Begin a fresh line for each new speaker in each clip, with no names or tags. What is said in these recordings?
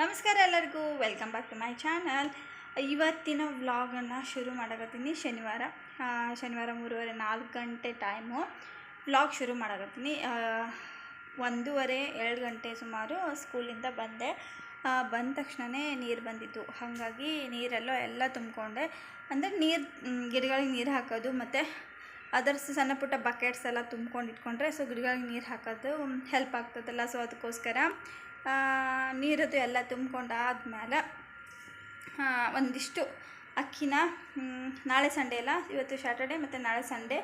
ನಮಸ್ಕಾರ ಎಲ್ಲರಿಗೂ. Welcome back to my channel ಇವತ್ತಿನ ವ್ಲಾಗನ್ನು ಶುರು ಮಾಡಕತ್ತೀನಿ ಶನಿವಾರ. ಶನಿವಾರ ಮೂರುವರೆ ನಾಲ್ಕು ಗಂಟೆ ಟೈಮು ವ್ಲಾಗ್ ಶುರು ಮಾಡಕತ್ತೀನಿ. ಒಂದೂವರೆ ಎರಡು ಗಂಟೆ ಸುಮಾರು ಸ್ಕೂಲಿಂದ ಬಂದೆ. ಬಂದ ತಕ್ಷಣವೇ ನೀರು ಬಂದಿತ್ತು. ಹಾಗಾಗಿ ನೀರೆಲ್ಲ ಎಲ್ಲ ತುಂಬಿಕೊಂಡೆ. ಅಂದರೆ ನೀರು ಗಿಡಗಳಿಗೆ ನೀರು ಹಾಕೋದು ಮತ್ತು ಅದರ ಸಣ್ಣ ಪುಟ್ಟ ಬಕೆಟ್ಸ್ ಎಲ್ಲ ತುಂಬ್ಕೊಂಡು ಇಟ್ಕೊಂಡ್ರೆ ಸೊ ಗಿಡಗಳಿಗೆ ನೀರು ಹಾಕೋದು ಹೆಲ್ಪ್ ಆಗ್ತದಲ್ಲ. ಸೊ ಅದಕ್ಕೋಸ್ಕರ ನೀರದು ಎಲ್ಲ ತುಂಬ್ಕೊಂಡಾದ್ಮೇಲೆ ಒಂದಿಷ್ಟು ಅಕ್ಕಿನ ನಾಳೆ ಸಂಡೇ ಅಲ್ಲ, ಇವತ್ತು ಸ್ಯಾಟರ್ಡೆ ಮತ್ತು ನಾಳೆ ಸಂಡೇ.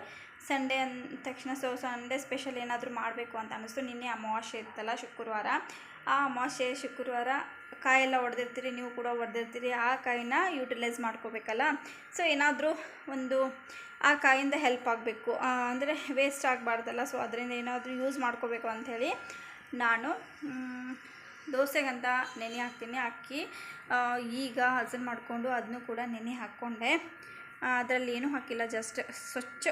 ಸಂಡೇ ಅಂದ ತಕ್ಷಣ ಸೊ ಸಂಡೇ ಸ್ಪೆಷಲ್ ಏನಾದರೂ ಮಾಡಬೇಕು ಅಂತ ಅನ್ನಿಸ್ತು. ನಿನ್ನೆ ಅಮಾವಾಸ್ಯೆ ಇರ್ತಲ್ಲ ಶುಕ್ರವಾರ. ಆ ಅಮಾವಾಸ್ಯೆ, ಶುಕ್ರವಾರ ಕಾಯೆಲ್ಲ ಹೊಡೆದಿರ್ತೀರಿ ನೀವು ಕೂಡ ಹೊಡೆದಿರ್ತೀರಿ ಆ ಕಾಯಿನ ಯೂಟಿಲೈಸ್ ಮಾಡ್ಕೋಬೇಕಲ್ಲ. ಸೊ ಏನಾದರೂ ಒಂದು ಆ ಕಾಯಿಂದ ಹೆಲ್ಪ್ ಆಗಬೇಕು. ಅಂದರೆ ವೇಸ್ಟ್ ಆಗಬಾರ್ದಲ್ಲ ಸೊ ಅದರಿಂದ ಏನಾದರೂ ಯೂಸ್ ಮಾಡ್ಕೋಬೇಕು ಅಂಥೇಳಿ ನಾನು ದೋಸೆಗಂತ ನೆನೆ ಹಾಕ್ತೀನಿ. ಅಕ್ಕಿ ಈಗ ಹಸನ್ ಮಾಡಿಕೊಂಡು ಅದನ್ನು ಕೂಡ ನೆನೆ ಹಾಕ್ಕೊಂಡೆ. ಅದರಲ್ಲಿ ಏನೂ ಹಾಕಿಲ್ಲ ಜಸ್ಟ್ ಸ್ವಚ್ಛ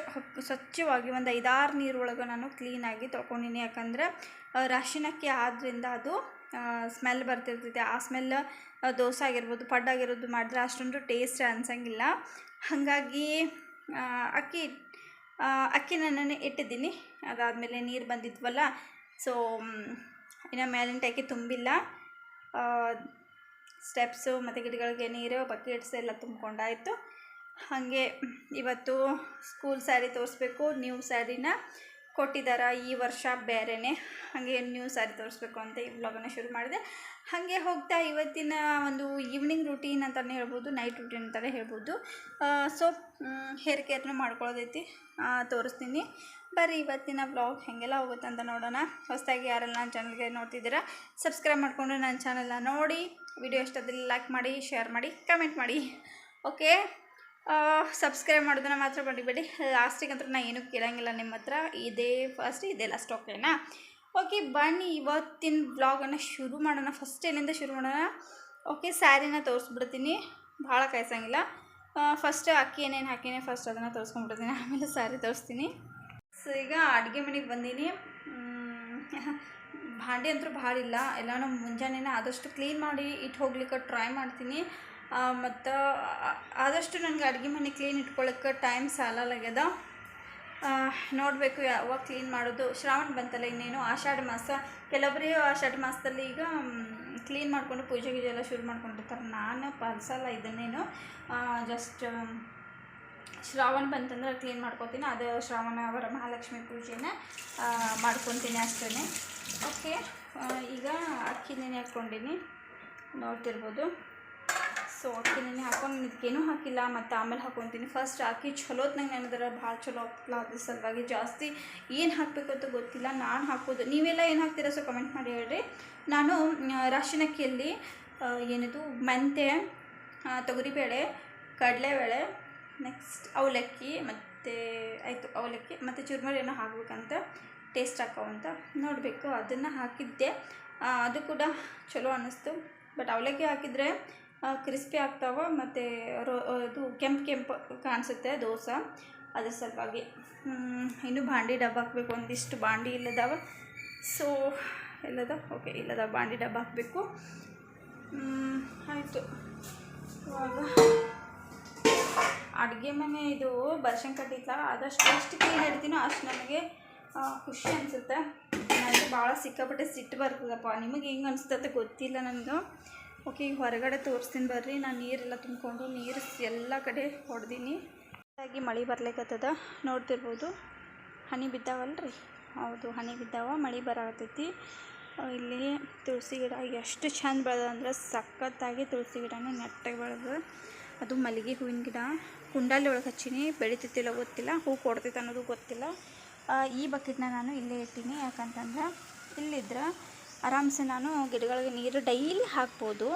ಸ್ವಚ್ಛವಾಗಿ ಒಂದು ಐದಾರು ನೀರೊಳಗೆ ನಾನು ಕ್ಲೀನಾಗಿ ತೊಳ್ಕೊಂಡಿನಿ. ಯಾಕಂದ್ರೆ ರಾಶಿನ ಅಕ್ಕಿ ಆದ್ದರಿಂದ ಅದು ಸ್ಮೆಲ್ ಬರ್ತಿರ್ತೈತೆ. ಆ ಸ್ಮೆಲ್ ದೋಸೆ ಆಗಿರ್ಬೋದು ಪಡ್ಡಾಗಿರೋದು ಮಾಡಿದ್ರೆ ಅಷ್ಟೊಂದು ಟೇಸ್ಟ್ ಅನ್ಸಂಗಿಲ್ಲ. ಹಾಗಾಗಿ ಅಕ್ಕಿ ಅಕ್ಕಿನ ನಾನು ಇಟ್ಟಿದ್ದೀನಿ. ಅದಾದಮೇಲೆ ನೀರು ಬಂದಿದ್ವಲ್ಲ ಸೊ ಇನ್ನು ಮೇಲಿನ ಅಕ್ಕಿ ತುಂಬಿಲ್ಲ. ಸ್ಟೆಪ್ಸು ಮತ್ತು ಗಿಡಗಳಿಗೆ ನೀರು ಬಕೆಟ್ಸ್ ಎಲ್ಲ ತುಂಬ್ಕೊಂಡಾಯಿತು. ಹಾಗೆ ಇವತ್ತು ಸ್ಕೂಲ್ ಸ್ಯಾರಿ ತೋರಿಸ್ಬೇಕು. ನ್ಯೂ ಸ್ಯಾರಿನ ಕೊಟ್ಟಿದ್ದಾರೆ ಈ ವರ್ಷ ಬೇರೆನೇ. ಹಾಗೆ ನ್ಯೂ ಸ್ಯಾರಿ ತೋರಿಸ್ಬೇಕು ಅಂತ ಈ ವ್ಲಾಗನ್ನು ಶುರು ಮಾಡಿದೆ. ಹಾಗೆ ಹೋಗ್ತಾ ಇವತ್ತಿನ ಒಂದು ಈವ್ನಿಂಗ್ ರೂಟೀನ್ ಅಂತಲೇ ಹೇಳ್ಬೋದು ನೈಟ್ ರೂಟೀನ್ ಅಂತಲೇ ಹೇಳ್ಬೋದು. ಸೊ ಹೇರ್ ಕೇರ್ನೂ ಮಾಡ್ಕೊಳ್ಳೋದೈತಿ. ತೋರಿಸ್ತೀನಿ. ಬರ್ರಿ, ಇವತ್ತಿನ ವ್ಲಾಗ್ ಹೇಗೆಲ್ಲ ಹೋಗುತ್ತೆ ಅಂತ ನೋಡೋಣ. ಹೊಸದಾಗಿ ಯಾರೆಲ್ಲ ನನ್ನ ಚಾನಲ್ಗೆ ನೋಡ್ತಿದ್ದೀರಾ ಸಬ್ಸ್ಕ್ರೈಬ್ ಮಾಡಿಕೊಂಡು ನನ್ನ ಚಾನಲ್ನ ನೋಡಿ ವಿಡಿಯೋ ಇಷ್ಟದಲ್ಲಿ ಲೈಕ್ ಮಾಡಿ ಶೇರ್ ಮಾಡಿ ಕಮೆಂಟ್ ಮಾಡಿ. ಓಕೆ ಸಬ್ಸ್ಕ್ರೈಬ್ ಮಾಡೋದನ್ನ ಮಾತ್ರ ಮರಿಬೇಡಿ. ಲಾಸ್ಟಿಗೆ ಅಂತ ನಾನು ಏನೂ ಕೇಳೋಂಗಿಲ್ಲ ನಿಮ್ಮ ಹತ್ರ. ಇದೇ ಫಸ್ಟ್ ಇದೇ ಲಾಸ್ಟ್ ಓಕೆನಾ ಓಕೆ ಬನ್ನಿ, ಇವತ್ತಿನ ಬ್ಲಾಗನ್ನು ಶುರು ಮಾಡೋಣ. ಫಸ್ಟ್ ಏನಿಂದ ಶುರು ಮಾಡೋಣ? ಓಕೆ ಸ್ಯಾರಿನ ತೋರಿಸ್ಬಿಡ್ತೀನಿ. ಭಾಳ ಕಾಯಿಸಂಗಿಲ್ಲ. ಫಸ್ಟ್ ಅಕ್ಕಿ ಏನೇನು ಹಾಕಿನಿ ಫಸ್ಟ್ ಅದನ್ನು ತೋರಿಸ್ಕೊಂಡ್ಬಿಡ್ತೀನಿ. ಆಮೇಲೆ ಸ್ಯಾರಿ ತೋರಿಸ್ತೀನಿ. ಸೊ ಈಗ ಅಡುಗೆ ಮನೆಗೆ ಬಂದೀನಿ. ಭಾಂಡೆ ಅಂತೂ ಭಾಳ ಇಲ್ಲ. ಎಲ್ಲನೂ ಮುಂಜಾನೆನೇ ಆದಷ್ಟು ಕ್ಲೀನ್ ಮಾಡಿ ಇಟ್ಟು ಹೋಗ್ಲಿಕ್ಕೆ ಟ್ರೈ ಮಾಡ್ತೀನಿ. ಮತ್ತು ಆದಷ್ಟು ನನಗೆ ಅಡುಗೆ ಮನೆ ಕ್ಲೀನ್ ಇಟ್ಕೊಳ್ಳೋಕ್ಕೆ ಟೈಮ್ ಸಾಲಾಗ್ಯದ ನೋಡಬೇಕು ಯಾವಾಗ ಕ್ಲೀನ್ ಮಾಡೋದು. ಶ್ರಾವಣ ಬಂತಲ್ಲ ಇನ್ನೇನು, ಆಷಾಢ ಮಾಸ. ಕೆಲವೊಬ್ಬರು ಆಷಾಢ ಮಾಸದಲ್ಲಿ ಈಗ ಕ್ಲೀನ್ ಮಾಡಿಕೊಂಡು ಪೂಜೆ ಗೀಜೆ ಎಲ್ಲ ಶುರು ಮಾಡ್ಕೊಂಡಿರ್ತಾರೆ. ನಾನು ಪಾಲಿಸಲ್ಲ ಇದನ್ನೇನು. ಜಸ್ಟ್ ಶ್ರಾವಣ ಬಂತಂದ್ರೆ ಕ್ಲೀನ್ ಮಾಡ್ಕೊತೀನಿ. ಅದು ಶ್ರಾವಣ ಅವರ ಮಹಾಲಕ್ಷ್ಮಿ ಪೂಜೆನ ಮಾಡ್ಕೊತೀನಿ ಅಷ್ಟೇ ಓಕೆ ಈಗ ಅಕ್ಕಿ ನೆನೆ ಹಾಕ್ಕೊಂಡಿನಿ. ನೋಡ್ತಿರ್ಬೋದು. ಸೊ ಅಕ್ಕಿ ನೆನೆ ಹಾಕೊಂಡು ಇದಕ್ಕೇನೂ ಹಾಕಿಲ್ಲ ಮತ್ತು ಆಮೇಲೆ ಹಾಕೊತೀನಿ. ಫಸ್ಟ್ ಅಕ್ಕಿ ಚಲೋತ್ನಾಗ ನೆನೆದ್ರೆ ಭಾಳ ಚಲೋ ಆಗ್ತಿಲ್ಲ ಅದ್ರ ಸಲುವಾಗಿ ಜಾಸ್ತಿ ಏನು ಹಾಕಬೇಕು ಅಂತ ಗೊತ್ತಿಲ್ಲ, ನಾನು ಹಾಕೋದು. ನೀವೆಲ್ಲ ಏನು ಹಾಕ್ತೀರಾ ಸೊ ಕಮೆಂಟ್ ಮಾಡಿ ಹೇಳ್ರಿ. ನಾನು ರಾಶಿನ ಅಕ್ಕಿಯಲ್ಲಿ ಏನಿದು ಮೆಂತೆ ತೊಗರಿಬೇಳೆ, ಕಡಲೆಬೇಳೆ ನೆಕ್ಸ್ಟ್ ಅವಲಕ್ಕಿ ಮತ್ತು, ಆಯಿತು, ಅವಲಕ್ಕಿ ಮತ್ತು ಚುರ್ಮರಿ ಏನೋ ಹಾಕ್ಬೇಕಂತ ಟೇಸ್ಟ್ ಹಾಕೋವಂತ ನೋಡಬೇಕು. ಅದನ್ನು ಹಾಕಿದ್ದೆ. ಅದು ಕೂಡ ಚಲೋ ಅನ್ನಿಸ್ತು ಬಟ್ ಅವಲಕ್ಕಿ ಹಾಕಿದರೆ ಕ್ರಿಸ್ಪಿ ಆಗ್ತಾವೆ ಮತ್ತು ರೋ ಇದು ಕೆಂಪು ಕೆಂಪು ಕಾಣಿಸುತ್ತೆ ದೋಸೆ. ಅದ್ರ ಸಲುವಾಗಿ ಇನ್ನೂ ಬಾಂಡಿ ಡಬ್ಬ ಹಾಕಬೇಕು. ಒಂದಿಷ್ಟು ಬಾಂಡಿ ಇಲ್ಲದಾವ. ಸೊ ಇಲ್ಲದ? ಓಕೆ ಇಲ್ಲದ ಬಾಂಡಿ ಡಬ್ಬ ಹಾಕಬೇಕು. ಆಯಿತು. ಇವಾಗ ಅಡುಗೆ ಮನೆ ಇದು ಬರ್ಶನ್ ಕಟ್ಟಿಲ್ಲ ಆದಷ್ಟು ಎಷ್ಟು ಕ್ಲೀನ್ ಇಡ್ತೀನೋ ಅಷ್ಟು ನನಗೆ ಖುಷಿ ಅನಿಸುತ್ತೆ. ನನಗೆ ಭಾಳ ಸಿಕ್ಕಾಪಟ್ಟೆ ಸಿಟ್ಟು ಬರ್ತದಪ್ಪ. ನಿಮಗೆ ಹೆಂಗೆ ಅನಿಸ್ತದೆ ಗೊತ್ತಿಲ್ಲ ನನಗೆ ಓಕೆ ಈಗ ಹೊರಗಡೆ ತೋರಿಸ್ತೀನಿ ಬರ್ರಿ. ನಾನು ನೀರೆಲ್ಲ ತುಂಬಿಕೊಂಡು ನೀರು ಎಲ್ಲ ಕಡೆ ಹೊಡೆದೀನಿ. ಹಾಗಾಗಿ ಮಳೆ ಬರ್ಲಿಕ್ಕತ್ತದ ನೋಡ್ತಿರ್ಬೋದು. ಹನಿ ಬಿದ್ದಾವಲ್ರಿ? ಹೌದು, ಹನಿ ಬಿದ್ದಾವ, ಮಳೆ ಬರಾಕತ್ತೈತಿ. ಇಲ್ಲಿ ತುಳಸಿ ಗಿಡ ಎಷ್ಟು ಚೆಂದ ಬೆಳೆದ ಅಂದ್ರೆ ಸಖತ್ತಾಗಿ ತುಳಸಿ ಗಿಡನೇ ನೆಟ್ಟಾಗಿ ಬೆಳೆದ, ಅದು ಮಲ್ಲಿಗೆ ಹೂವಿನ ಗಿಡ. ಕುಂಡಾಲಿ ಒಳಗೆ ಹಚ್ಚೀನಿ. ಬೆಳೀತಿತ್ತಿಲ್ಲ ಗೊತ್ತಿಲ್ಲ. ಹೂ ಕೊಡ್ತೈತೆ ಅನ್ನೋದು ಗೊತ್ತಿಲ್ಲ. ಈ ಬಕೆಟ್ನ ನಾನು ಇಲ್ಲೇ ಇಟ್ಟೀನಿ. ಯಾಕಂತಂದ್ರೆ, ಇಲ್ಲಿದ್ರೆ ಆರಾಮ್ಸೆ ನಾನು ಗಿಡಗಳಿಗೆ ನೀರು ಡೈಲಿ ಹಾಕ್ಬೋದು.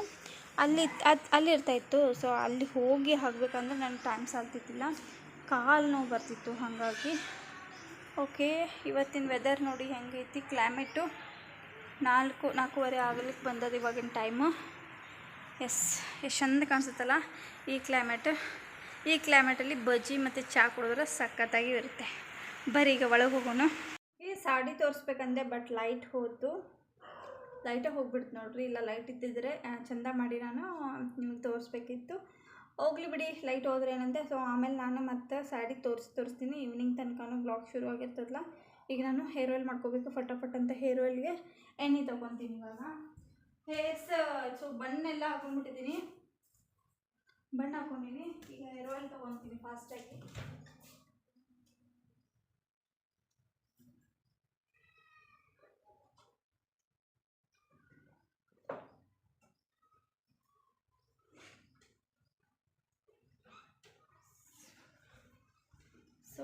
ಅಲ್ಲಿ ಅದು ಅಲ್ಲಿ ಇರ್ತಾಯಿತ್ತು ಸೊ ಅಲ್ಲಿ ಹೋಗಿ ಹಾಕಬೇಕಂದ್ರೆ ನನಗೆ ಟೈಮ್ ಸಾಲ್ತಿದ್ದಿಲ್ಲ. ಕಾಲು ನೋವು ಬರ್ತಿತ್ತು ಹಾಗಾಗಿ. ಓಕೆ ಇವತ್ತಿನ ವೆದರ್ ನೋಡಿ ಹೆಂಗೈತಿ ಕ್ಲೈಮೇಟು ನಾಲ್ಕು, ನಾಲ್ಕೂವರೆ ಆಗಲಿಕ್ಕೆ ಬಂದದ್ದು ಇವಾಗಿನ ಟೈಮು ಎಸ್ ಎಷ್ಟು ಚಂದ ಕಾಣಿಸುತ್ತಲ್ಲ ಈ ಕ್ಲೈಮೇಟ್ ಈ ಕ್ಲೈಮೇಟಲ್ಲಿ ಬಜ್ಜಿ ಮತ್ತು ಚಹಾ ಕುಡಿದ್ರೆ ಸಖತ್ತಾಗಿ ಇರುತ್ತೆ. ಬರೀ ಈಗ ಒಳಗೆ ಹೋಗೋಣ. ಈ ಸಾಡಿ ತೋರಿಸ್ಬೇಕಂದೆ ಬಟ್ ಲೈಟ್ ಹೋಯ್ತು ಲೈಟೇ ಹೋಗ್ಬಿಡ್ತು ನೋಡ್ರಿ. ಇಲ್ಲ ಲೈಟ್ ಇದ್ದಿದ್ರೆ ಆ, ಚಂದ ಮಾಡಿ ನಾನು ನಿಮಗೆ ತೋರಿಸ್ಬೇಕಿತ್ತು. ಹೋಗ್ಲಿ ಬಿಡಿ ಲೈಟ್ ಹೋದ್ರೆ ಏನಂತೆ? ಸೊ ಆಮೇಲೆ ನಾನು ಮತ್ತೆ ಸ್ಯಾಡಿ ತೋರಿಸಿ ತೋರಿಸ್ತೀನಿ. ಈವ್ನಿಂಗ್ ತನಕನೂ ಬ್ಲಾಗ್ ಶುರು ಆಗಿರ್ತದಲ್ಲ ಈಗ ನಾನು ಹೇರ್ ಆಯಿಲ್ ಮಾಡ್ಕೋಬೇಕು ಫಟಾಫಟ್ ಅಂತ ಹೇರ್ ಆಯಿಲ್ಗೆ ಎಣ್ಣೆ ತೊಗೊತೀನಿ ಇವಾಗ. ಹೇರ್ಸ್ ಸೊ ಬಣ್ಣೆಲ್ಲ ಹಾಕೊಂಡ್ಬಿಟ್ಟಿದ್ದೀನಿ. ಬಣ್ಣ ಹಾಕೊಂಡಿನಿ. ಈಗ ಹೇರ್ ಆಯಿಲ್ ತೊಗೊತೀನಿ ಫಾಸ್ಟಾಗಿ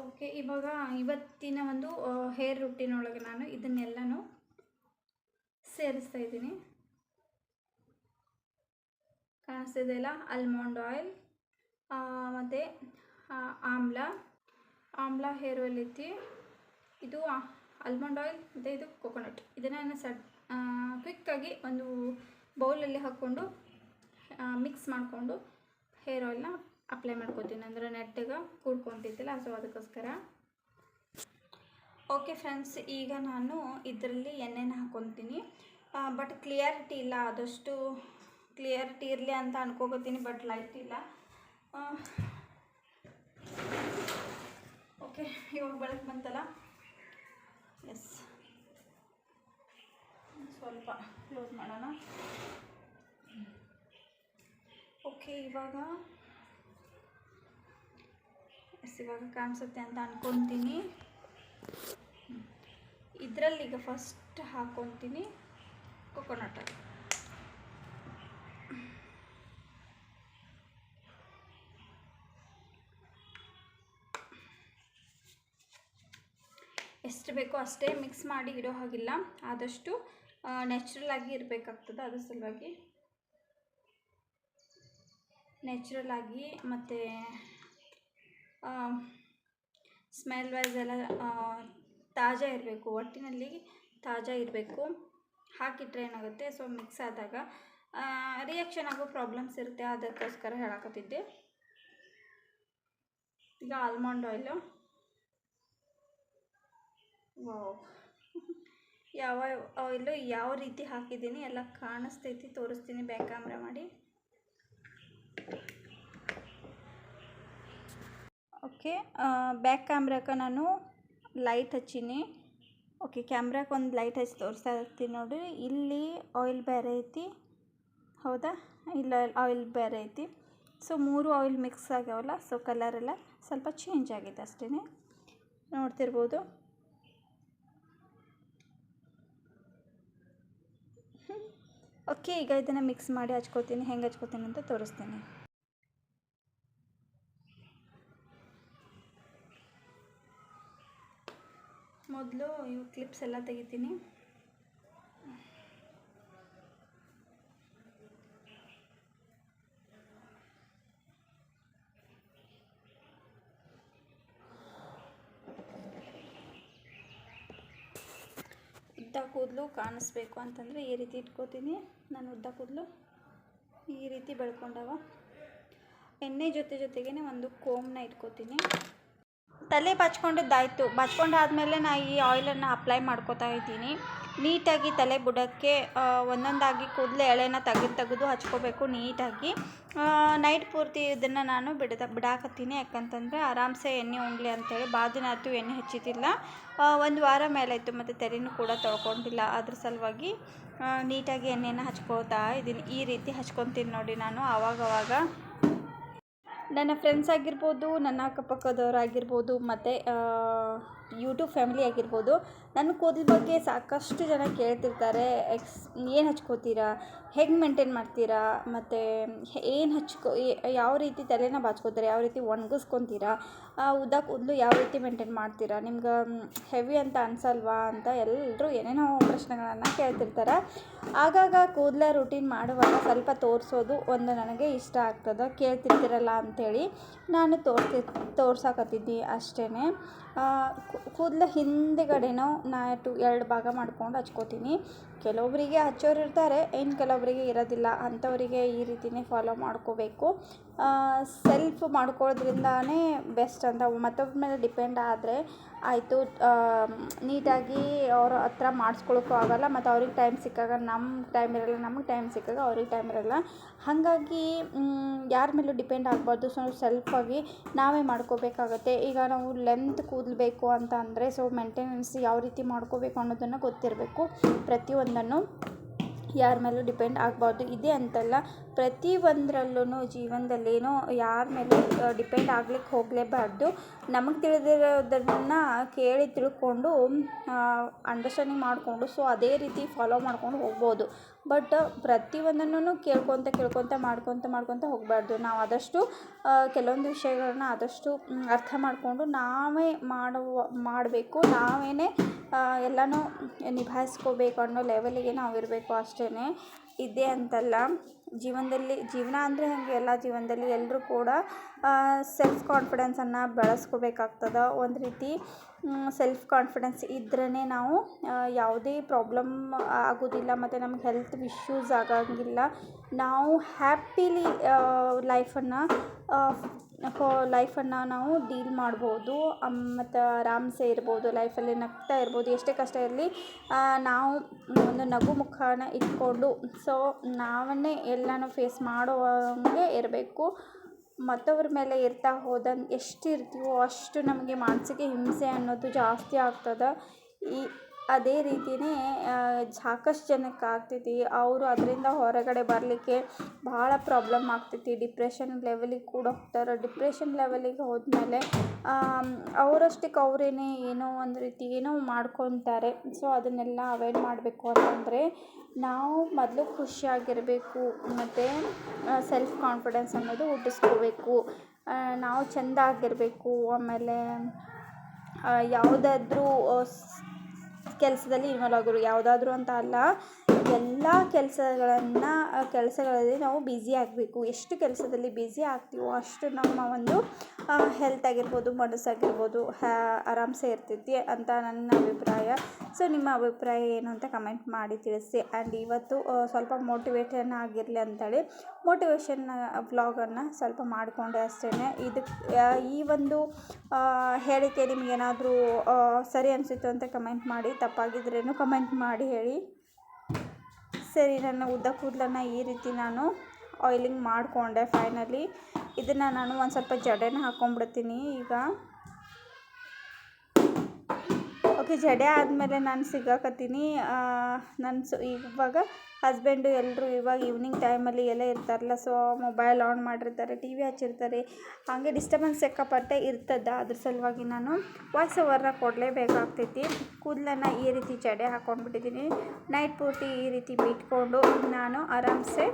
ಓಕೆ, ಇವಾಗ ಇವತ್ತಿನ ಒಂದು ಹೇರ್ ರುಟೀನ್ ಒಳಗೆ ನಾನು ಇದನ್ನೆಲ್ಲನೂ ಸೇರಿಸ್ತಾ ಇದ್ದೀನಿ. ಕಾಣಿಸ್ತಿದೆಯಲ್ಲ ಆಲ್ಮಂಡ್ ಆಯಿಲ್ ಮತ್ತು ಆಮ್ಲ. ಆಮ್ಲ ಹೇರ್ ಆಯಿಲ್ ಐತಿ ಇದು ಆಲ್ಮಂಡ್ ಆಯಿಲ್ ಮತ್ತು ಇದು ಕೊಕೊನಟ್ ಇದನ್ನು ನಾನು ಸಡ್ ಕ್ವಿಕ್ಕಾಗಿ ಒಂದು ಬೌಲಲ್ಲಿ ಹಾಕ್ಕೊಂಡು ಮಿಕ್ಸ್ ಮಾಡಿಕೊಂಡು ಹೇರ್ ಆಯಿಲ್ನ ಅಪ್ಲೈ ಮಾಡ್ಕೊತೀನಿ. ಅಂದರೆ ನೆಟ್ಟಿಗೆ ಕೂಡ್ಕೊತಿದ್ದಿಲ್ಲ ಸೊ ಅದಕ್ಕೋಸ್ಕರ. ಓಕೆ ಫ್ರೆಂಡ್ಸ್ ಈಗ ನಾನು ಇದರಲ್ಲಿ ಎಣ್ಣೆನ ಹಾಕ್ಕೊತೀನಿ ಬಟ್ ಕ್ಲಿಯರಿಟಿ ಇಲ್ಲ, ಆದಷ್ಟು ಕ್ಲಿಯರಿಟಿ ಇರಲಿ ಅಂತ ಅನ್ಕೋತೀನಿ ಬಟ್ ಲೈಟ್ ಇಲ್ಲ. ಓಕೆ ಇವಾಗ ಬೆಳಕು ಬಂತಲ್ಲ? ಎಸ್ ಸ್ವಲ್ಪ ಕ್ಲೋಸ್ ಮಾಡೋಣ. ಓಕೆ ಇವಾಗ ಇವಾಗ ಕಾಣಿಸುತ್ತೆ ಅಂತ ಅಂದ್ಕೊತೀನಿ ಇದರಲ್ಲಿ ಈಗ ಫಸ್ಟ್ ಹಾಕ್ಕೊತೀನಿ ಕೊಕೊನಟ್ ಎಷ್ಟು ಬೇಕೋ ಅಷ್ಟೇ ಮಿಕ್ಸ್ ಮಾಡಿ ಇಡೋ ಹಾಗಿಲ್ಲ. ಆದಷ್ಟು ನ್ಯಾಚುರಲ್ ಆಗಿ ಇರಬೇಕಾಗ್ತದೆ ಅದ್ರ ಸಲುವಾಗಿ. ನ್ಯಾಚುರಲ್ ಆಗಿ ಮತ್ತು ಸ್ಮೆಲ್ ವೈಸ್ ಎಲ್ಲ ತಾಜಾ ಇರಬೇಕು. ಒಟ್ಟಿನಲ್ಲಿ ತಾಜಾ ಇರಬೇಕು. ಹಾಕಿಟ್ರೆ ಏನಾಗುತ್ತೆ? ಸೊ ಮಿಕ್ಸ್ ಆದಾಗ ರಿಯಾಕ್ಷನ್ ಆಗೋ ಪ್ರಾಬ್ಲಮ್ಸ್ ಇರುತ್ತೆ. ಅದಕ್ಕೋಸ್ಕರ ಹೇಳಕತ್ತಿದ್ದೆ. ಈಗ ಆಲ್ಮಂಡ್ ಆಯಿಲು ವಾವ್ ಯಾವ ಆಯಿಲು ಯಾವ ರೀತಿ ಹಾಕಿದ್ದೀನಿ? ಎಲ್ಲ ಕಾಣಿಸ್ತೈತಿ. ತೋರಿಸ್ತೀನಿ. ಬ್ಯಾಕ್ ಕ್ಯಾಮ್ರಾ ಮಾಡಿ. ಓಕೆ ಬ್ಯಾಕ್ ಕ್ಯಾಮ್ರಾಕ್ಕೆ ನಾನು ಲೈಟ್ ಹಚ್ಚೀನಿ. ಓಕೆ ಕ್ಯಾಮ್ರಾಕ್ಕೆ ಒಂದು ಲೈಟ್ ಹಚ್ಚಿ ತೋರಿಸ್ತಾ ಇರ್ತೀನಿ ನೋಡಿ. ಇಲ್ಲಿ ಆಯಿಲ್ ಬೇರೆ ಐತಿ. ಹೌದಾ? ಇಲ್ಲ ಆಯಿಲ್ ಬೇರೆ ಐತಿ. ಸೊ ಮೂರು ಆಯಿಲ್ ಮಿಕ್ಸ್ ಆಗ್ಯಾವಲ್ಲ ಸೊ ಕಲರೆಲ್ಲ ಸ್ವಲ್ಪ ಚೇಂಜ್ ಆಗಿದೆ ಅಷ್ಟೇ ನೋಡ್ತಿರ್ಬೋದು. ಓಕೆ, ಈಗ ಇದನ್ನು ಮಿಕ್ಸ್ ಮಾಡಿ ಹಚ್ಕೋತೀನಿ, ಹೆಂಗೆ ಹಚ್ಕೋತೀನಿ ಅಂತ ತೋರಿಸ್ತೀನಿ. ಮೊದಲು ಇವು ಕ್ಲಿಪ್ಸ್ ಎಲ್ಲ ತೆಗಿತೀನಿ. ಉದ್ದ ಕೂದಲು ಕಾಣಿಸ್ಬೇಕು ಅಂತಂದರೆ ಈ ರೀತಿ ಇಟ್ಕೋತೀನಿ. ನಾನು ಉದ್ದ ಕೂದಲು ಈ ರೀತಿ ಬೆಳ್ಕೊಂಡವ. ಎಣ್ಣೆ ಜೊತೆ ಜೊತೆಗೇ ಒಂದು ಕೋಮ್ನ ಇಟ್ಕೋತೀನಿ. ತಲೆ ಬಾಚ್ಕೊಂಡಿದ್ದಾಯಿತು. ಬಾಚ್ಕೊಂಡಾದ್ಮೇಲೆ ನಾ ಈ ಆಯಿಲನ್ನು ಅಪ್ಲೈ ಮಾಡ್ಕೋತಾ ಇದ್ದೀನಿ. ನೀಟಾಗಿ ತಲೆ ಬುಡಕ್ಕೆ ಒಂದೊಂದಾಗಿ ಕೂದಲು ಎಳೆನ ತೆಗೆದು ತೆಗೆದು ಹಚ್ಕೋಬೇಕು ನೀಟಾಗಿ. ನೈಟ್ ಪೂರ್ತಿ ಇದನ್ನು ನಾನು ಬಿಡದ, ಬಿಡಾಕತ್ತೀನಿ. ಯಾಕಂತಂದರೆ ಆರಾಮ್ಸೆ ಎಣ್ಣೆ ಉಂಗ್ಲಿ ಅಂತೇಳಿ ಭಾಳ ಆಯ್ತು ಎಣ್ಣೆ ಹಚ್ಚಿದ್ದಿಲ್ಲ. ಒಂದು ವಾರ ಮೇಲಾಯಿತು ಮತ್ತು ತೆರೆನೂ ಕೂಡ ತೊಳ್ಕೊಂಡಿಲ್ಲ. ಅದ್ರ ಸಲುವಾಗಿ ನೀಟಾಗಿ ಎಣ್ಣೆನ ಹಚ್ಕೋತಾ ಇದ್ದೀನಿ. ಈ ರೀತಿ ಹಚ್ಕೊತೀನಿ ನೋಡಿ ನಾನು ಆವಾಗವಾಗ. ನನ್ನ ಫ್ರೆಂಡ್ಸ್ ಆಗಿರ್ಬೋದು, ನನ್ನ ಅಕ್ಕಪಕ್ಕದವ್ರು ಆಗಿರ್ಬೋದು ಮತ್ತು ಯೂಟ್ಯೂಬ್ ಫ್ಯಾಮಿಲಿ ಆಗಿರ್ಬೋದು, ನನ್ನ ಕೂದಲ ಬಗ್ಗೆ ಸಾಕಷ್ಟು ಜನ ಕೇಳ್ತಿರ್ತಾರೆ. ಎಕ್ಸ್ ಏನು ಹಚ್ಕೋತೀರಾ? ಹೆಂಗೆ ಮೇಂಟೈನ್ ಮಾಡ್ತೀರಾ? ಮತ್ತು, ಏನು ಹಚ್ಕೋ ಯಾವ ರೀತಿ ತಲೆನ ಬಾಚ್ಕೋತಾರೆ? ಯಾವ ರೀತಿ ಒಣಗಿಸ್ಕೊತೀರಾ? ಉದ್ದ ಕೂದಲು ಯಾವ ರೀತಿ ಮೇಂಟೇನ್ ಮಾಡ್ತೀರಾ? ನಿಮ್ಗೆ ಹೆವಿ ಅಂತ ಅನ್ಸಲ್ವಾ ಅಂತ ಎಲ್ಲರೂ ಏನೇನೋ ಪ್ರಶ್ನೆಗಳನ್ನು ಕೇಳ್ತಿರ್ತಾರೆ. ಆಗಾಗ ಕೂದಲ ರುಟೀನ್ ಮಾಡುವಾಗ ಸ್ವಲ್ಪ ತೋರಿಸೋದು ಒಂದು ನನಗೆ ಇಷ್ಟ ಆಗ್ತದೆ. ಕೇಳ್ತಿರ್ತಿರಲ್ಲ ಅಂಥೇಳಿ ನಾನು ತೋರಿಸಿ, ತೋರ್ಸಕತ್ತಿದ್ದಿ ಅಷ್ಟೇ ಕೂದಲ ಹಿಂದುಗಡೆನೋ ನಾ ಟು, ಎರಡು ಭಾಗ ಮಾಡ್ಕೊಂಡು ಹಚ್ಕೋತೀನಿ. ಕೆಲವೊಬ್ಬರಿಗೆ ಹಚ್ಚೋರು ಇರ್ತಾರೆ ಇನ್ನು ಕೆಲವೊಬ್ಬರಿಗೆ ಇರೋದಿಲ್ಲ. ಅಂಥವರಿಗೆ ಈ ರೀತಿನೇ ಫಾಲೋ ಮಾಡ್ಕೋಬೇಕು. ಸೆಲ್ಫ್ ಮಾಡ್ಕೊಳ್ಳೋದ್ರಿಂದಾನೇ ಬೆಸ್ಟ್ ಅಂತ. ಮತ್ತೊಬ್ಬರ ಮೇಲೆ ಡಿಪೆಂಡ್ ಆದರೆ ಆಯಿತು ನೀಟಾಗಿ ಅವ್ರ ಹತ್ರ ಮಾಡಿಸ್ಕೊಳ್ಳೋಕ್ಕೂ ಆಗೋಲ್ಲ, ಮತ್ತು ಅವ್ರಿಗೆ ಟೈಮ್ ಸಿಕ್ಕಾಗ ನಮ್ಮ ಟೈಮ್ ಇರೋಲ್ಲ, ನಮಗೆ ಟೈಮ್ ಸಿಕ್ಕಾಗ ಅವ್ರಿಗೆ ಟೈಮ್ ಇರೋಲ್ಲ. ಹಾಗಾಗಿ ಯಾರ ಮೇಲೂ ಡಿಪೆಂಡ್ ಆಗಬಾರ್ದು. ಸೊ ಸೆಲ್ಫಾಗಿ ನಾವೇ ಮಾಡ್ಕೋಬೇಕಾಗತ್ತೆ. ಈಗ ನಾವು ಲೆಂತ್ ಕೂದಲು ಬೇಕು ಅಂತ ಅಂದರೆ ಸೊ ಮೇಂಟೆನೆನ್ಸ್ ಯಾವ ರೀತಿ ಮಾಡ್ಕೋಬೇಕು ಅನ್ನೋದನ್ನು ಗೊತ್ತಿರಬೇಕು ಪ್ರತಿಯೊಂದನ್ನು. ಯಾರ ಮೇಲೂ ಡಿಪೆಂಡ್ ಆಗಬಾರ್ದು. ಇದೆ ಅಂತಲ್ಲ ಪ್ರತಿ ಒಂದರಲ್ಲೂ ಜೀವನದಲ್ಲೇನೋ ಯಾರ ಮೇಲೂ ಡಿಪೆಂಡ್ ಆಗ್ಲಿಕ್ಕೆ ಹೋಗಲೇಬಾರ್ದು. ನಮಗೆ ತಿಳಿದಿರೋದನ್ನು ಕೇಳಿ ತಿಳ್ಕೊಂಡು ಅಂಡರ್ಸ್ಟ್ಯಾಂಡಿಂಗ್ ಮಾಡಿಕೊಂಡು ಸೊ ಅದೇ ರೀತಿ ಫಾಲೋ ಮಾಡ್ಕೊಂಡು ಹೋಗ್ಬೋದು. ಬಟ್ ಪ್ರತಿಯೊಂದನ್ನು ಕೇಳ್ಕೊತ ಕೇಳ್ಕೊತ ಮಾಡ್ಕೊತ ಮಾಡ್ಕೊತ ಹೋಗಬಾರ್ದು. ನಾವು ಆದಷ್ಟು ಕೆಲವೊಂದು ವಿಷಯಗಳನ್ನ ಆದಷ್ಟು ಅರ್ಥ ಮಾಡಿಕೊಂಡು ನಾವೇ ಮಾಡುವ, ಮಾಡಬೇಕು. ನಾವೇ ಎಲ್ಲನೂ ನಿಭಾಯಿಸ್ಕೋಬೇಕು ಅನ್ನೋ ಲೆವೆಲಿಗೆ ನಾವು ಇರಬೇಕು ಅಷ್ಟೇ ಇದೆ ಅಂತಲ್ಲ. ಜೀವನದಲ್ಲಿ, ಜೀವನ ಅಂದರೆ ಹಾಗೆ? ಎಲ್ಲ ಜೀವನದಲ್ಲಿ ಎಲ್ಲರೂ ಕೂಡ ಸೆಲ್ಫ್ ಕಾನ್ಫಿಡೆನ್ಸನ್ನು ಬೆಳೆಸ್ಕೋಬೇಕಾಗ್ತದೆ. ಒಂದು ರೀತಿ ಸೆಲ್ಫ್ ಕಾನ್ಫಿಡೆನ್ಸ್ ಇದ್ರೇ ನಾವು ಯಾವುದೇ ಪ್ರಾಬ್ಲಮ್ ಆಗೋದಿಲ್ಲ ಮತ್ತು ನಮ್ಗೆ ಹೆಲ್ತ್ ಇಶ್ಯೂಸ್ ಆಗಂಗಿಲ್ಲ. ನಾವು ಹ್ಯಾಪಿಲಿ ಲೈಫನ್ನು ಲೈಫನ್ನು ನಾವು ಡೀಲ್ ಮಾಡ್ಬೋದು. ಮತ್ತು ಆರಾಮ್ಸೆ ಇರ್ಬೋದು. ಲೈಫಲ್ಲಿ ನಗ್ತಾ ಇರ್ಬೋದು. ಎಷ್ಟೇ ಕಷ್ಟ ಇರಲಿ ನಾವು ಒಂದು ನಗು ಮುಖನ ಇಟ್ಕೊಂಡು ಸೊ ನಾವನ್ನೇ ಎಲ್ಲನೂ ಫೇಸ್ ಮಾಡುವಂಗೆ ಇರಬೇಕು. ಮತ್ತೊಬ್ಬರ ಮೇಲೆ ಇರ್ತಾ ಹೋದಂಗೆ ಎಷ್ಟು ಇರ್ತೀವೋ ಅಷ್ಟು ನಮಗೆ ಮಾನಸಿಕ ಹಿಂಸೆ ಅನ್ನೋದು ಜಾಸ್ತಿ ಆಗ್ತದೆ. ಈ ಅದೇ ರೀತಿಯೇ ಸಾಕಷ್ಟು ಜನಕ್ಕೆ ಆಗ್ತೈತಿ. ಅವರು ಅದರಿಂದ ಹೊರಗಡೆ ಬರಲಿಕ್ಕೆ ಭಾಳ ಪ್ರಾಬ್ಲಮ್ ಆಗ್ತೈತಿ. ಡಿಪ್ರೆಷನ್ ಲೆವೆಲಿಗೆ ಕೂಡ ಹೋಗ್ತಾರೆ. ಡಿಪ್ರೆಷನ್ ಲೆವೆಲಿಗೆ ಹೋದ್ಮೇಲೆ ಅವರಷ್ಟಕ್ಕೆ ಅವರೇನೆ ಏನೋ ಒಂದು ರೀತಿ ಏನೋ ಮಾಡ್ಕೊತಾರೆ. ಸೊ, ಅದನ್ನೆಲ್ಲ ಅವಾಯ್ಡ್ ಮಾಡಬೇಕು ಅಂತಂದರೆ ನಾವು ಮೊದಲು ಖುಷಿಯಾಗಿರಬೇಕು. ಮತ್ತು ಸೆಲ್ಫ್ ಕಾನ್ಫಿಡೆನ್ಸ್ ಅನ್ನೋದು ಹುಟ್ಟಿಸ್ಕೋಬೇಕು. ನಾವು ಚೆಂದ ಆಗಿರಬೇಕು. ಆಮೇಲೆ ಯಾವುದಾದ್ರೂ ಕೆಲಸದಲ್ಲಿ ಇನ್ವಾಲ್ವ್ ಆಗೋರು ಯಾವುದಾದ್ರು ಅಂತ ಅಲ್ಲ. ಎಲ್ಲ ಕೆಲಸಗಳನ್ನು ಕೆಲಸಗಳಲ್ಲಿ ನಾವು ಬ್ಯುಸಿ ಆಗಬೇಕು. ಎಷ್ಟು ಕೆಲಸದಲ್ಲಿ ಬ್ಯುಸಿ ಆಗ್ತೀವೋ ಅಷ್ಟು ನಮ್ಮ ಒಂದು ಹೆಲ್ತ್ ಆಗಿರ್ಬೋದು ಮನಸ್ಸಾಗಿರ್ಬೋದು ಆರಾಮ್ಸೆ ಇರ್ತೈತಿ ಅಂತ ನನ್ನ ಅಭಿಪ್ರಾಯ. ಸೊ ನಿಮ್ಮ ಅಭಿಪ್ರಾಯ ಏನು ಅಂತ ಕಮೆಂಟ್ ಮಾಡಿ ತಿಳಿಸಿ. ಆ್ಯಂಡ್ ಇವತ್ತು ಸ್ವಲ್ಪ ಮೋಟಿವೇಟನ್ ಆಗಿರಲಿ ಅಂತೇಳಿ ಮೋಟಿವೇಶನ್ ವ್ಲಾಗನ್ನು ಸ್ವಲ್ಪ ಮಾಡಿಕೊಂಡೆ ಅಷ್ಟೇ ಇದಕ್ಕೆ ಈ ಒಂದು ಹೇಳಿಕೆ ನಿಮಗೇನಾದರೂ ಸರಿ ಅನಿಸಿತ್ತು ಅಂತ ಕಮೆಂಟ್ ಮಾಡಿ. ತಪ್ಪಾಗಿದ್ರೇನು ಕಮೆಂಟ್ ಮಾಡಿ ಹೇಳಿ. ಸರಿ, ನನ್ನ ಉದ್ದ ಕೂದಲನ್ನು ಈ ರೀತಿ ನಾನು ಆಯ್ಲಿಂಗ್ ಮಾಡಿಕೊಂಡೆ ಫೈನಲಿ ಇದನ್ನು ನಾನು ಒಂದು ಸ್ವಲ್ಪ ಜಡೆನ ಹಾಕ್ಕೊಂಬಿಡ್ತೀನಿ ಈಗ. ಓಕೆ, ಜಡೆ ಆದಮೇಲೆ ನಾನು ಸಿಗಾಕತ್ತೀನಿ. ನನ್ನ ಸೊ, ಇವಾಗ ಹಸ್ಬೆಂಡು ಎಲ್ಲರೂ ಇವಾಗ ಈವ್ನಿಂಗ್ ಟೈಮಲ್ಲಿ ಎಲ್ಲ ಇರ್ತಾರಲ್ಲ ಸೊ ಮೊಬೈಲ್ ಆನ್ ಮಾಡಿರ್ತಾರೆ ಟಿ ವಿ ಹಚ್ಚಿರ್ತಾರೆ. ಹಾಗೆ ಡಿಸ್ಟರ್ಬೆನ್ಸ್ ಸಿಕ್ಕಾಪಟ್ಟೆ ಇರ್ತದೆ. ಅದ್ರ ಸಲುವಾಗಿ ನಾನು ವಾಯ್ಸ್ ಓವರ್ನ ಕೊಡಲೇಬೇಕಾಗ್ತೈತಿ ಕೂದಲನ್ನು ಈ ರೀತಿ ಜಡೆ ಹಾಕ್ಕೊಂಡ್ಬಿಟ್ಟಿದ್ದೀನಿ ನೈಟ್ ಪೂರ್ತಿ ಈ ರೀತಿ ಬಿಟ್ಕೊಂಡು ನಾನು ಆರಾಮ್ಸೆ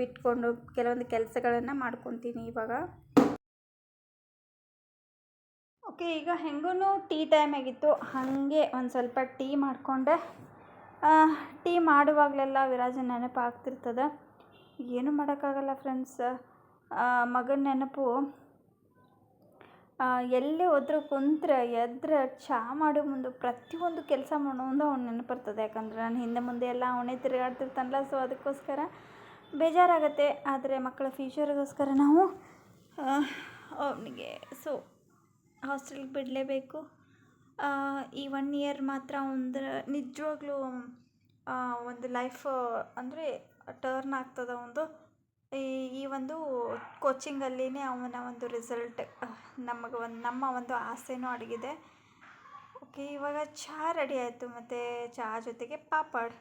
ಬಿಟ್ಕೊಂಡು ಕೆಲವೊಂದು ಕೆಲಸಗಳನ್ನು ಮಾಡ್ಕೊತೀನಿ ಇವಾಗ. ಓಕೆ, ಈಗ ಹೆಂಗೂ ಟೀ ಟೈಮ್ ಆಗಿತ್ತು. ಹಾಗೆ ಒಂದು ಸ್ವಲ್ಪ ಟೀ ಮಾಡಿಕೊಂಡೆ. ಟೀ ಮಾಡುವಾಗಲೆಲ್ಲ ವಿರಾಜನ ನೆನಪು ಆಗ್ತಿರ್ತದೆ. ಏನು ಮಾಡೋಕ್ಕಾಗಲ್ಲ ಫ್ರೆಂಡ್ಸ್. ಮಗನ ನೆನಪು ಎಲ್ಲಿ ಹೋದ್ರೂ ಕುಂತ್ರೆ, ಎದ್ರೆ ಚಹಾ ಮಾಡೋ ಮುಂದೆ ಪ್ರತಿಯೊಂದು ಕೆಲಸ ಮಾಡೋ ಮುಂದೆ ಅವ್ನು ನೆನಪಿರ್ತದೆ. ಯಾಕಂದ್ರೆ ನಾನು ಹಿಂದೆ ಮುಂದೆ ಎಲ್ಲ ಅವನೇ ತಿರುಗಾಡ್ತಿರ್ತಾನಲ್ಲ ಸೊ ಅದಕ್ಕೋಸ್ಕರ ಬೇಜಾರಾಗತ್ತೆ. ಆದರೆ ಮಕ್ಕಳ ಫ್ಯೂಚರ್ಗೋಸ್ಕರ ನಾವು ಅವನಿಗೆ ಸೊ ಹಾಸ್ಟೆಲ್ಗೆ ಬಿಡಲೇಬೇಕು. ಈ ಒನ್ ಇಯರ್ ಮಾತ್ರ ಒಂದು ನಿಜವಾಗ್ಲೂ ಒಂದು ಲೈಫ್ ಅಂದರೆ ಟರ್ನ್ ಆಗ್ತದೆ ಒಂದು. ಈ ಒಂದು ಕೋಚಿಂಗಲ್ಲಿನೇ ಅವನ ಒಂದು ರಿಸಲ್ಟ್ ನಮಗೆ ಒಂದು, ನಮ್ಮ ಒಂದು ಆಸೆನೂ ಅಡಗಿದೆ. ಓಕೆ ಇವಾಗ ಚಹಾ ರೆಡಿ ಆಯಿತು ಮತ್ತು ಚಹಾ ಜೊತೆಗೆ ಪಾಪಡ್.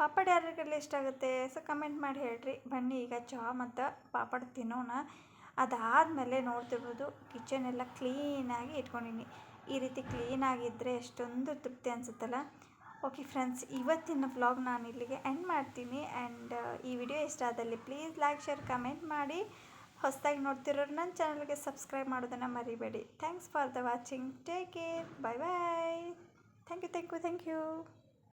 ಪಾಪಡ್ ಯಾರಿಗೆಲ್ಲ ಇಷ್ಟ ಆಗುತ್ತೆ? ಸೊ ಕಮೆಂಟ್ ಮಾಡಿ ಹೇಳ್ರಿ. ಬನ್ನಿ ಈಗ ಚಹಾ ಮತ್ತು ಪಾಪಡ್ ತಿನ್ನೋಣ. ಅದಾದಮೇಲೆ ನೋಡ್ತಿರ್ಬೋದು ಕಿಚನ್ ಎಲ್ಲ ಕ್ಲೀನಾಗಿ ಇಟ್ಕೊಂಡಿನಿ. ಈ ರೀತಿ ಕ್ಲೀನಾಗಿದ್ದರೆ ಎಷ್ಟೊಂದು ತೃಪ್ತಿ ಅನಿಸುತ್ತಲ್ಲ? ಓಕೆ ಫ್ರೆಂಡ್ಸ್ ಇವತ್ತಿನ ವ್ಲಾಗ್ ನಾನು ಇಲ್ಲಿಗೆ ಎಂಡ್ ಮಾಡ್ತೀನಿ ಆ್ಯಂಡ್ ಈ ವಿಡಿಯೋ ಇಷ್ಟ ಆದಲ್ಲಿ ಪ್ಲೀಸ್ ಲೈಕ್ ಶೇರ್ ಕಮೆಂಟ್ ಮಾಡಿ. ಹೊಸದಾಗಿ ನೋಡ್ತಿರೋರು ನನ್ನ ಚಾನಲ್ಗೆ ಸಬ್ಸ್ಕ್ರೈಬ್ ಮಾಡೋದನ್ನು ಮರಿಬೇಡಿ. Thanks for the watching take care bye bye thank you thank you thank you